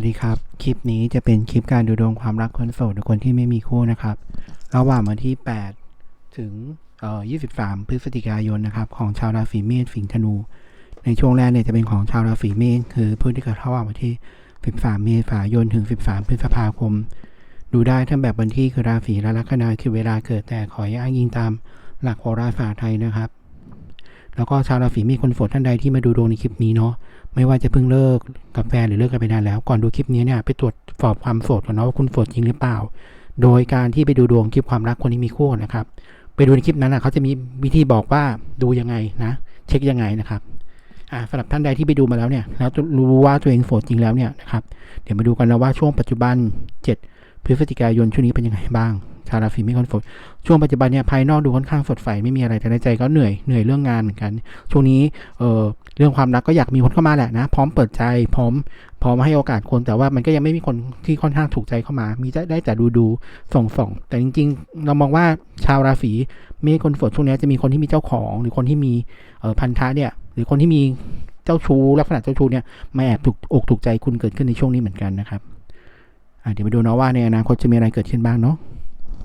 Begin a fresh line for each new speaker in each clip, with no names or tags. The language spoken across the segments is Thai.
วัสดีครับ คลิปนี้จะเป็นคลิปการดูดวงความรักคนโสดหรือคนที่ไม่มีคู่นะครับ ระหว่างวันที่ 8 ถึงเอ่อ23 พฤศจิกายนนะครับ ของชาวราศีเมษสิงห์ธนู ในช่วงแรกเนี่ยจะเป็นของชาวราศีเมษคือผู้ที่เกิดระหว่างวันที่ 13 เมษายนถึง 13 พฤษภาคม ดูได้ทั้งแบบวันที่คือราศีและลัคนาคือเวลาเกิดแต่ขอให้อ้างอิงตามหลักโหราศาสตร์ไทยนะครับ แล้วก็ชาวราศีเมีคนโสดท่านใดที่มาดูดวงในคลิปนี้เนาะ ไม่ว่าจะเพิ่งเลิกกับแฟนหรือเลิกกันไปนานแล้ว ก่อนดูคลิปนี้เนี่ยไปตรวจสอบความโสดก่อนเนาะว่าคุณโสดจริงหรือเปล่า โดยการที่ไปดูดวงคลิปความรักคนที่มีคู่นนะครับ ไปดูในคลิปนั้นนะเขาจะมีวิธีบอกว่าดูยังไงนะเช็คยังไงนะครับอ่าสำหรับท่านใดที่ไปดูมาแล้วเนี่ยแล้วรู้ว่าตัวเองโสดจริงแล้วเนี่ยนะครับเดี๋ยวมาดูกันนะว่าช่วงปัจจุบัน 7 พฤศจิกายนช่วงนี้เป็นยังไงบ้าง ชาวราศีมีคนโสดช่วงปัจจุบันเนี่ยภายนอกดูค่อนข้างสดใสไม่มีอะไรแต่ในใจก็เหนื่อยเหนื่อยเรื่องงานเหมือนกัน ช่วงนี้เออเรื่องความรักก็อยากมีคนเข้ามาแหละนะ พร้อมเปิดใจพร้อม พร้อมให้โอกาสคนแต่ว่ามันก็ยังไม่มีคนที่ค่อนข้างถูกใจเข้ามา มีได้ได้แต่ดูดูส่องส่องแต่จริง ๆ เรามองว่าชาวราศีเมษคนโสดช่วงนี้จะมีคนที่มีเจ้าของ หรือคนที่มีเอ่อพันธะเนี่ยหรือคนที่มีเจ้าชู้ลักษณะเจ้าชู้เนี่ยมาแอบถูกอกถูกใจคุณเกิดขึ้นในช่วงนี้เหมือนกันนะครับเดี๋ยวไปดูเนาะว่าในอนาคตจะมีอะไรเกิดขึ้นบ้างเนาะ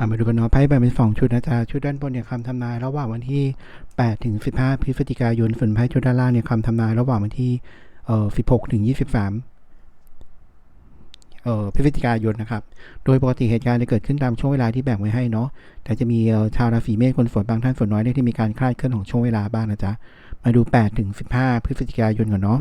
อะมาดูกันเนาะไพ่แบ่งเป็นสองชุดนะจ๊ะ ชุดด้านบนเนี่ยคำทำนายระหว่างวันที่ 8 ถึง 15 พฤศจิกายน ส่วนไพ่ชุดด้านล่างเนี่ยคำทำนายระหว่างวันที่เอ่อ16 ถึง 23เอ่อพฤศจิกายนนะครับ โดยปกติเหตุการณ์จะเกิดขึ้นตามช่วงเวลาที่แบ่งไว้ให้เนาะ แต่จะมีชาวราศีเมษคนโสดบางท่านส่วนน้อยเนี่ยที่มีการคลาดเคลื่อนของช่วงเวลาบ้างนะจ๊ะ มาดู 8 ถึง 15 พฤศจิกายนก่อนเนาะ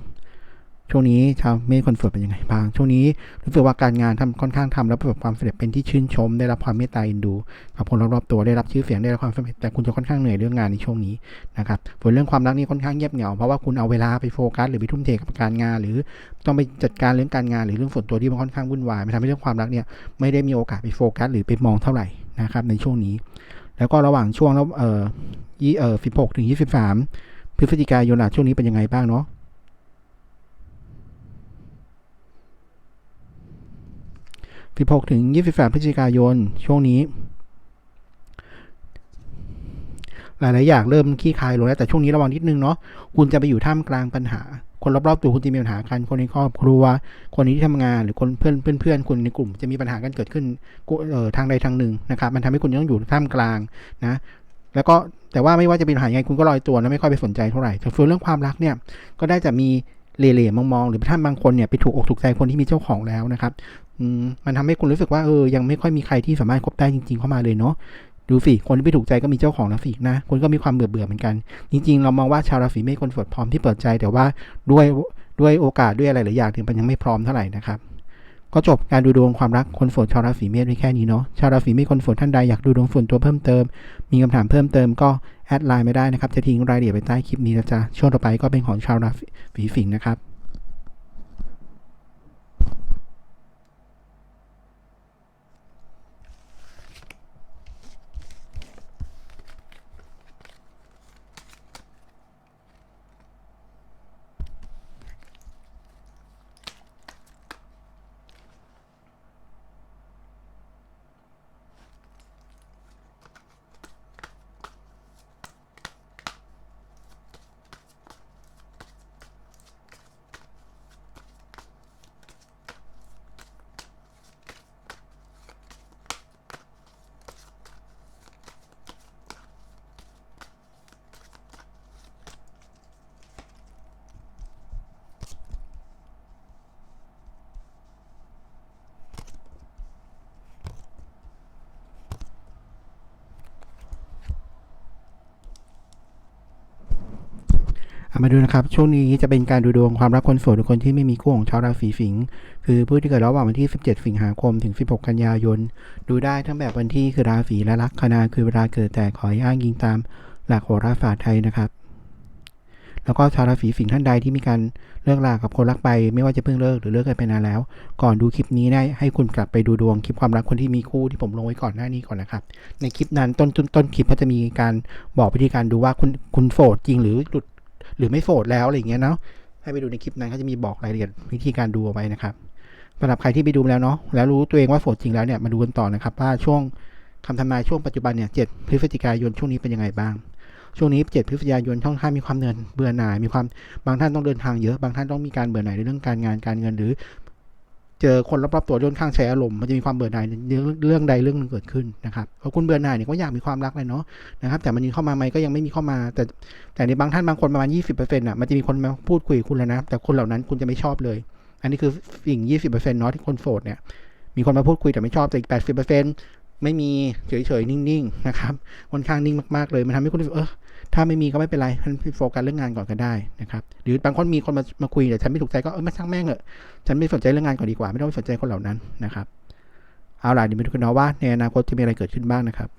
ช่วงนี้ชาวเมษคนโสดเป็นยังไงบ้าง ช่วงนี้รู้สึกว่าการงานทำค่อนข้างทำแล้วประสบความสำเร็จเป็นที่ชื่นชม ได้รับความเมตตาอ็นดูกับคนรอบๆตัวได้รับชื่อเสียงได้รับความสำเร็จแต่คุณจะค่อนข้างเหนื่อยเรื่องงานในช่วงนี้นะครับส่วนเรื่องความรักนี่ค่อนข้างเงียบเหงาเพราะว่าคุณเอาเวลาไปโฟกัสหรือไปทุ่มเทกับการงาน หรือต้องไปจัดการเรื่องการงานหรือเรื่องส่วนตัวที่มันค่อนข้างวุ่นวายมันทำให้เรื่องความรักเนี่ยไม่ได้มีโอกาสไปโฟกัสหรือไปมองเท่าไหร่นะครับในช่วงนี้ แล้วก็ระหว่างช่วงแล้วเอ่อยี่เอ่อสิบหกถึงยี่สิบสามพฤศจิกายนช่วงนี้เป็นยังไงบ้างเนาะ 16 ถึง 23 พฤศจิกายน ช่วงนี้ หลาย ๆ อย่างเริ่มขี้คายลงแล้ว แต่ช่วงนี้ระวังนิดนึงเนาะ คุณจะไปอยู่ท่ามกลางปัญหา คนรอบ ๆ ตัวคุณจะมีปัญหากัน คนในครอบครัว คนที่ทำงาน หรือคนเพื่อนเพื่อนๆคุณในกลุ่มจะมีปัญหากันเกิดขึ้นทางใดทางหนึ่งนะครับ มันทำให้คุณต้องอยู่ท่ามกลางนะ แล้วก็แต่ว่าไม่ว่าจะเป็นปัญหายไงคุณก็ลอยตัวนะไม่ค่อยไปสนใจเท่าไหร่แต่ส่วนเรื่องความรักเนี่ยก็ได้จะมีเหล่ๆมองๆหรือท่านบางคนเนี่ยไปถูกอกถูกใจคนที่มีเจ้าของแล้วนะครับ มันทำให้คุณรู้สึกว่าเออยังไม่ค่อยมีใครที่สามารถคบได้จริง ๆเข้ามาเลยเนาะดูสิคนที่ไม่ถูกใจก็มีเจ้าของแล้วสินะคุณก็มีความเบื่อเบื่อเหมือนกัน จริง ๆ เรามองว่าชาวราศีเมษคนสดพร้อมที่เปิดใจ แต่ว่าด้วยด้วยโอกาสด้วยอะไรหลายอย่างเนี่ยมันยังไม่พร้อมเท่าไหร่นะครับก็จบการดูดวงความรักคนโสดชาวราศีเมษไว้แค่นี้เนาะชาวราศีเมษคนโสดท่านใดอยากดูดวงส่วนตัวเพิ่มเติม มีคำถามเพิ่มเติมก็แอดไลน์ไม่ได้นะครับ จะทิ้งรายละเอียดไปใต้คลิปนี้นะจ๊ะช่วงต่อไปก็เป็นของชาวราศีสิงห์นะครับามาดูนะครับ ช่วงนี้จะเป็นการดูดวงความรักคนโสดหรือคนที่ไม่มีคู่ของชาวราศีสิงห์คือผู้ที่เกิดระหว่างวันที่ 17 สิงหาคมถึง 16 กันยายน ดูได้ทั้งแบบวันที่คือราศีและลัคนาคือเวลาเกิดแต่ขอให้อ้างยิงตามหลักโหราศาสตร์ไทยนะครับ แล้วก็ชาวราศีสิงห์ท่านใดที่มีการเลิกลากับคนรักไป ไม่ว่าจะเพิ่งเลิกหรือเลิกกันไปนานแล้ว ก่อนดูคลิปนี้ได้ให้คุณกลับไปดูดวงคลิปความรักคนที่มีคู่ที่ผมลงไว้ก่อนหน้านี้ก่อนนะครับ ในคลิปนั้นต้นต้นต้นคลิปเขาจะมีการบอกวิธีการดูว่าคุณคุณโสดจริงหรือหลุด หรือไม่โสดแล้วอะไรอย่างเงี้ยเนาะให้ไปดูในคลิปนั้นเขาจะมีบอกรายละเอียดวิธีการดูเอาไว้นะครับสำหรับใครที่ไปดูแล้วเนาะแล้วรู้ตัวเองว่าโสดจริงแล้วเนี่ยมาดูกันต่อนะครับว่าช่วงคำทำนายช่วงปัจจุบันเนี่ยเจ็ดพฤศจิกายนช่วงนี้เป็นยังไงบ้าง ช่วงนี้เจ็ดพฤศจิกายนช่องท่านมีความเหนื่อยเบื่อหน่ายมีความบางท่านต้องเดินทางเยอะบางท่านต้องมีการเบื่อหน่ายในเรื่องการงานการเงิน หรือ เจอคนรอบๆตัวค่อนข้างใช้อารมณ์มันจะมีความเบื่อหน่ายในเรื่องเรื่องใดเรื่องหนึ่งเกิดขึ้นนะครับพอคุณเบื่อหน่ายเนี่ยก็อยากมีความรักเลยเนาะนะครับแต่มันยังเข้ามาไหมก็ยังไม่มีเข้ามา แต่แต่ในบางท่านบางคนประมาณ 20%อะมันจะมีคนมาพูดคุยคุณแล้วนะแต่คนเหล่านั้นคุณจะไม่ชอบเลย อันนี้คือสิ่ง 20%เนาะที่คนโสดเนี่ยมีคนมาพูดคุยแต่ไม่ชอบแต่อีก 80% ไม่มีเฉยๆ นิ่งๆ นะครับค่อนข้างนิ่งมากๆ เลยมันทำให้คุณรู้สึกเออถ้าไม่มีก็ไม่เป็นไรฉันโฟกัสเรื่องงานก่อนก็ได้นะครับ หรือบางคนมีคนมามาคุยแต่ฉันไม่ถูกใจก็เออไม่ช่างแม่งเถอะฉันไม่สนใจเรื่องงานก่อนดีกว่า ไม่ต้องไปสนใจคนเหล่านั้นนะครับ เอาล่ะเดี๋ยวมาดูกันเนาะว่าในอนาคตจะมีอะไรเกิดขึ้นบ้างนะครับ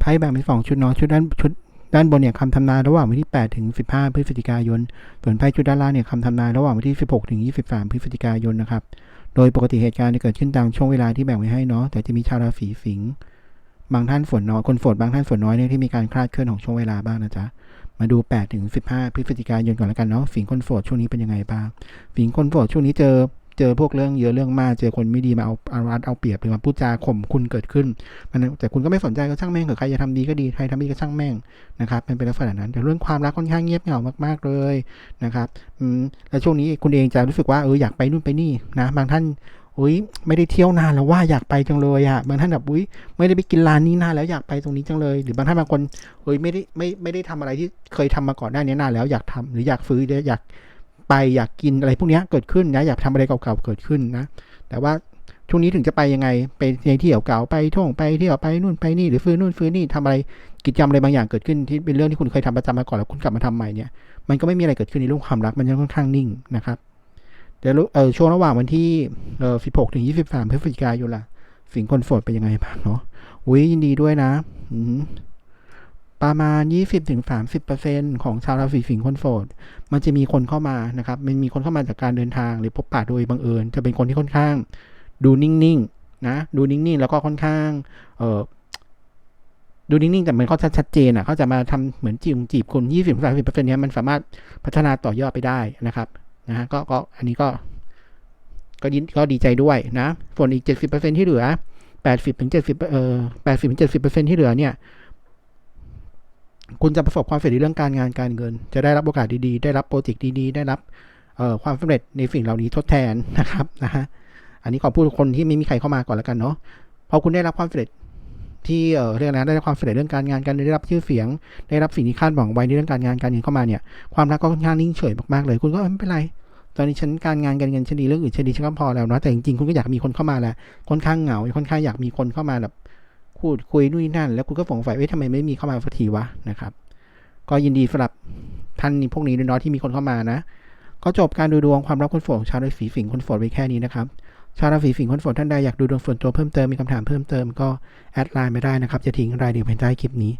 ไพ่แบ่งเป็นสองชุดเนาะชุดด้านชุดด้านบนเนี่ยคำทำนายระหว่างวันที่ 8 ถึง 15 พฤศจิกายน ส่วนไพ่ชุดด้านล่างเนี่ยคำทำนายระหว่างวันที่ 16 ถึง 23 พฤศจิกายนนะครับ โดยปกติเหตุการณ์จะเกิดขึ้นตามช่วงเวลาที่แบ่งไว้ให้เนาะ แต่จะมีชาวราศีสิงห์ บางท่านฝนน้อย คนฝนบางท่านฝนน้อยเนี่ยที่มีการคลาดเคลื่อนของช่วงเวลาบ้างนะจ๊ะ มาดู 8 ถึง 15 พฤศจิกายนก่อนแล้วกันเนาะ สิงห์คนโสดช่วงนี้เป็นยังไงบ้าง สิงห์คนโสดช่วงนี้เจอ เจอพวกเรื่องเยอะเรื่องมากเจอคนไม่ดีมาเอาอารัดเอาเปรียบหรือมาพูดจาข่มคุณเกิดขึ้นมันแต่คุณก็ไม่สนใจก็ช่างแม่งเถอะใครจะทำดีก็ดีใครทำดีก็ช่างแม่งนะครับมันเป็นลักษณะนั้นแต่เรื่องความรักค่อนข้างเงียบเหงามาก ๆเลยนะครับอืมแล้วช่วงนี้คุณเองจะรู้สึกว่าเอออยากไปนู่นไปนี่นะบางท่านอุ้ยไม่ได้เที่ยวนานแล้วว่าอยากไปจังเลยอะบางท่านแบบอุ้ยไม่ได้ไปกินร้านนี้นานแล้วอยากไปตรงนี้จังเลย หรือบางท่านบางคนเอ้ยไม่ได้ไม่ไม่ได้ทำอะไรที่เคยทำมาก่อนหน้านี้นานแล้วอยากทำหรืออยากฟื้นอยาก ไปอยากกินอะไรพวกนี้เกิดขึ้นนะอยากทำอะไรเก่าๆเกิดขึ้นนะ แต่ว่าช่วงนี้ถึงจะไปยังไงไปในที่เก่าๆไปท่องไปเที่ยวไปนู่นไปนี่หรือฟื้นนู่นฟื้นนี่ทำอะไรกิจกรรมอะไรบางอย่างเกิดขึ้นที่เป็นเรื่องที่คุณเคยทำประจำมาก่อนแล้วคุณกลับมาทำใหม่เนี่ยมันก็ไม่มีอะไรเกิดขึ้นในเรื่องความรักมันยังค่อนข้างนิ่งนะครับเดี๋ยวเออช่วงระหว่างวันที่เออ16ถึง23พฤศจิกายนล่ะสิงคนโสดเป็นยังไงบ้างเนาะอุ้ยยินดีด้วยนะ อื ประมาณ 20-30%ของชาวราศีสิงห์คนโสดมันจะมีคนเข้ามานะครับมันมีคนเข้ามาจากการเดินทางหรือพบปะโดยบังเอิญ จะเป็นคนที่ค่อนข้าง ดูนิ่งๆนะดูนิ่งๆ แล้วก็ค่อนข้างเออดูนิ่งๆ แต่มันก็ชัดเจนอะเขาจะมาทำเหมือนจีบจีบคนยี่สิบสามสิบเปอร์เซ็นต์นี้ยมันสามารถพัฒนาต่อยอดไปได้นะครับนะฮะก็ก็อันนี้ก็ก็ยินก็ดีใจด้วยนะส่วนอีกเจ็ดสิบเปอร์เซ็นที่เหลือแปดสิบถึงเจ็ดสิบเอ่อแปดสิบถึงเจ็ดสิบเปอร์เซ็นที่เหลือเนี่ย คุณจะประสบความสำเร็จในเรื่องการงานการเงิน จะได้รับโอกาสดีๆ ได้รับโปรเจกต์ดีๆ ได้รับความสำเร็จในสิ่งเหล่านี้ทดแทนนะครับนะฮะอันนี้ขอพูดคนที่ไม่มีใครเข้ามาก่อนแล้วกันเนาะพอคุณได้รับความสำเร็จที่เรื่องนั้นได้รับความสำเร็จเรื่องการงานการได้รับชื่อเสียง ได้รับสิ่งที่คาดหวังไว้ในเรื่องการงานการเงินเข้ามาเนี่ยความรักก็ค่อนข้างนิ่งเฉยมากๆเลย คุณก็ไม่เป็นไรตอนนี้ฉันการงานการเงินฉันดีเรื่องอื่นฉันดีฉันก็พอแล้วนะแต่จริงๆคุณก็อยากมีคนเข้ามาแหละค่อนข้างเหงาค่อนข้างอยากมีคนเข้ามาแบบ พูดคุยนู่นนี่นั่น แล้วคุณก็สงสัยว่าทำไมไม่มีเข้ามาสักทีวะนะครับ ก็ยินดีสำหรับท่านพวกนี้ด้วยเนาะที่มีคนเข้ามานะ ก็จบการดูดวงความรักคนโสดของชาวราศีสิงห์คนโสดไปแค่นี้นะครับชาวราศีสิงห์คนโสดท่านใดอยากดูดวงส่วนตัวเพิ่มเติมมีคำถามเพิ่มเติมก็แอดไลน์มาได้นะครับจะทิ้งรายเอียดไว้ใต้คลิปนี้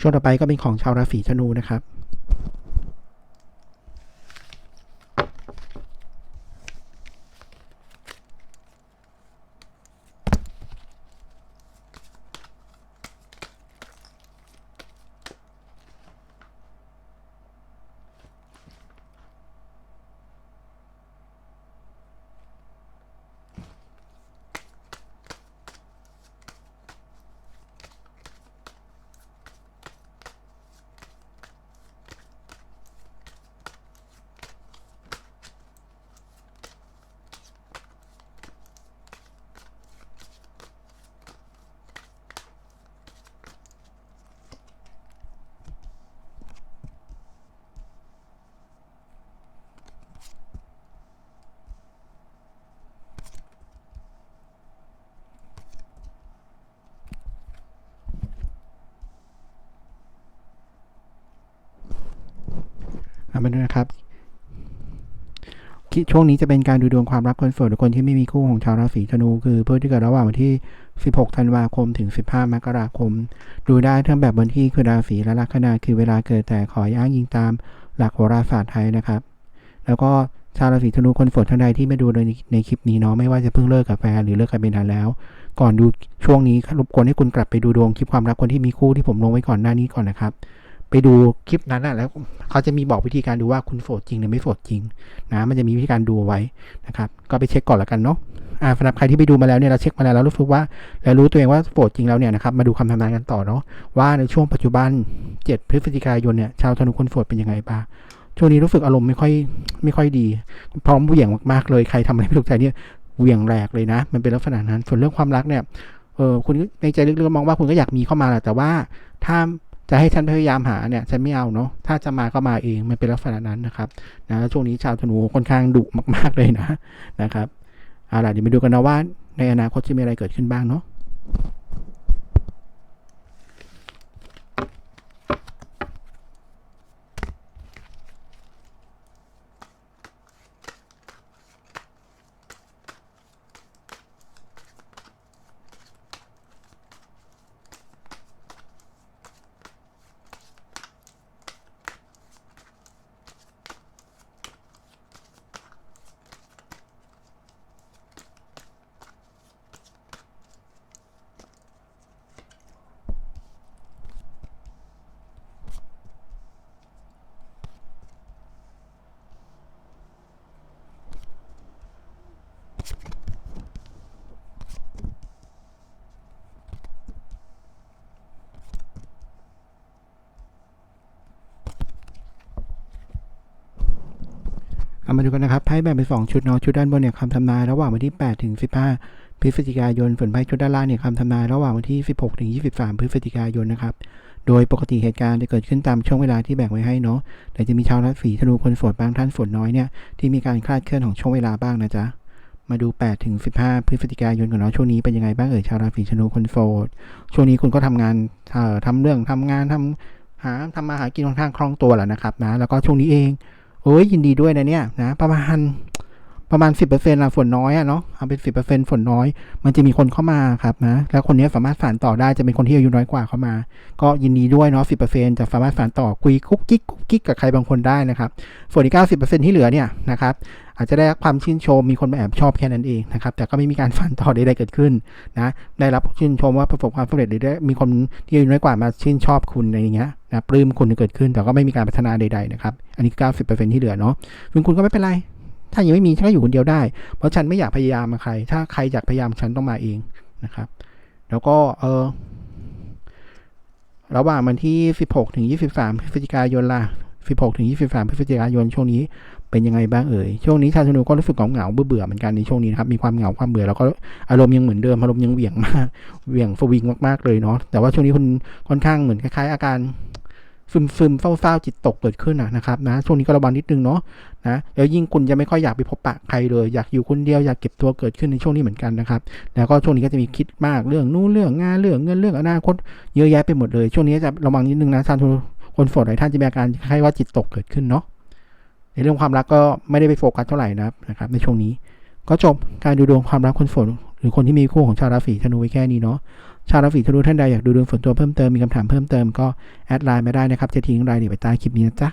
ช่วงต่อไปก็เป็นของชาวราศีธนูนะครับ เอามาดูนะครับช่วงนี้จะเป็นการดูดวงความรักคนโสดหรือคนที่ไม่มีคู่ของชาวราศีธนูคือเพื่อที่เกิดระหว่างวันที่ 16 ธันวาคมถึง 15 มกราคม ดูได้ทั้งแบบวันที่คือราศีและลัคนาคือเวลาเกิดแต่ขออ้างยิงตามหลักโหราศาสตร์ไทยนะครับ แล้วก็ชาวราศีธนูคนโสดท่านใดที่ไม่ดูในในคลิปนี้เนาะไม่ว่าจะเพิ่งเลิกกับแฟนหรือเลิกกันเป็นนานแล้ว ก่อนดูช่วงนี้รบกวนให้คุณกลับไปดูดวงคลิปความรักคนที่มีคู่ที่ผมลงไว้ก่อนหน้านี้ก่อนนะครับ ไปดูคลิปนั้นนะแล้วเขาจะมีบอกวิธีการดูว่าคุณโสดจริงหรือไม่โสดจริงนะมันจะมีวิธีการดูเอาไว้นะครับ ก็ไปเช็คก่อนละกันเนาะอ่าสำหรับใครที่ไปดูมาแล้วเนี่ยเราเช็คมาแล้วแล้วรู้สึกว่าแล้วรู้ตัวเองว่าโสดจริงแล้วเนี่ยนะครับมาดูคำทำนายกันต่อเนาะว่าในช่วงปัจจุบัน 7 พฤศจิกายนเนี่ยชาวธนูคนโสดเป็นยังไงบ้างช่วงนี้รู้สึกอารมณ์ไม่ค่อยไม่ค่อยดี พร้อมเหวี่ยงมากๆเลยใครทำอะไรไม่ถูกใจเนี่ยเหวี่ยงแหลกเลยนะ มันเป็นลักษณะนั้นส่วนเรื่องความรักเนี่ยเออคุณในใจลึกๆมองว่าคุณก็อยากมีเข้ามาแหละแต่ว่าถ้า จะให้ท่านพยายามหาเนี่ยฉันไม่เอาเนาะถ้าจะมาก็มาเองมันเป็นลักษณะนั้นนะครับนะช่วงนี้ชาวธนูค่อนข้างดุมาก ๆเลยนะนะครับเอาล่ะเดี๋ยวไปดูกันนะว่าในอนาคตจะมีอะไรเกิดขึ้นบ้างเนาะ เอามาดูกันนะครับไพ่แบ่งเป็นสองชุดเนาะชุดด้านบนเนี่ยคำทำนายระหว่างวันที่ 8 ถึง 15 พฤศจิกายนส่วนไพ่ชุดด้านล่างเนี่ยคำทำนายระหว่างวันที่ 16 ถึง 23 พฤศจิกายนนะครับโดยปกติเหตุการณ์จะเกิดขึ้นตามช่วงเวลาที่แบ่งไว้ให้เนาะแต่จะมีชาวราศีธนูคนโสดบางท่านฝนน้อยเนี่ยที่มีการคลาดเคลื่อนของช่วงเวลาบ้างนะจ๊ะมาดู8ถึง15 พฤศจิกายนกันเนาะช่วงนี้เป็นยังไงบ้างเอ่ยชาวราศีธนูคนโสดช่วงนี้คุณก็ทำงานเอ่อทำเรื่องทำงานทำหาทำมาหากินค่อนข้างคล่องตัวแหละนะครับนะแล้วก็ช่วงนี้เอง โอ้ยยินดีด้วยนะเนี่ยนะประมาณประมาณ 10%ละฝนน้อยอะเนาะเอาเป็น 10%ฝนน้อย มันจะมีคนเข้ามาครับนะ แล้วคนนี้สามารถสานต่อได้จะเป็นคนที่อายุน้อยกว่าเข้ามา ก็ยินดีด้วยเนาะ 10%จะสามารถสานต่อคุยกุ๊กกิ๊กกุ๊กกิ๊กกับใครบางคนได้นะครับ ส่วนอีก 90%ที่เหลือเนี่ยนะครับอาจจะได้รับความชื่นชมมีคนมาแอบชอบแค่นั้นเองนะครับ แต่ก็ไม่มีการฝันต่อใดๆเกิดขึ้นนะ ได้รับชื่นชมว่าประสบความสำเร็จหรือได้มีคนที่อายุน้อยกว่ามาชื่นชอบคุณอะไรอย่างเงี้ย นะปลื้มคุณเกิดขึ้นแต่ก็ไม่มีการพัฒนาใดๆนะครับอันนี้ 90%ที่เหลือเนาะซึ่งคุณก็ไม่เป็นไรถ้ายังไม่มีฉันก็อยู่คนเดียวได้ เพราะฉันไม่อยากพยายามใคร ถ้าใครอยากพยายามฉันต้องมาเองนะครับ แล้วก็เออระหว่างวันที่ 16 ถึง 23 พฤศจิกายนล่ะ 16 ถึง 23 พฤศจิกายนช่วงนี้เป็นยังไงบ้างเอ่ย ช่วงนี้ชาวธนูก็รู้สึกเหงาๆเบื่อเหมือนกันในช่วงนี้นะครับ มีความเหงาความเบื่อแล้วก็อารมณ์ยังเหมือนเดิม อารมณ์ยังเหวี่ยงมาก เหวี่ยงฟวิงมากๆเลยเนาะ แต่ว่าช่วงนี้คุณค่อนข้างเหมือนคล้ายๆ อาการ ซึมซึมเศร้าๆจิตตกเกิดขึ้นนะครับนะช่วงนี้ก็ระวังนิดนึงเนาะนะแล้วยิ่งคุณจะไม่ค่อยอยากไปพบปะใครเลย อยากอยู่คนเดียวอยากเก็บตัวเกิดขึ้นในช่วงนี้เหมือนกันนะครับแล้วก็ช่วงนี้ก็จะมีคิดมากเรื่องนู้นเรื่องงานเรื่องเงินเรื่องอนาคตเยอะแยะไปหมดเลย ช่วงนี้จะระวังนิดนึงนะท่านคนโสดหลายท่านจะมีอาการคล้ายว่าจิตตกเกิดขึ้นเนาะในเรื่องความรักก็ไม่ได้ไปโฟกัสเท่าไหร่นะนะครับ ในช่วงนี้ ก็จบการดูดวงความรักคนโสดหรือคนที่มีคู่ของชาวราศีธนูไว้แค่นี้เนาะ ชาวราศีธนูท่านใดอยากดูดวงส่วนตัวเพิ่มเติมมีคำถามเพิ่มเติมก็แอดไลน์มาได้นะครับจะทิ้งรายละเอียดไว้ใต้คลิปนี้นะจ๊ะ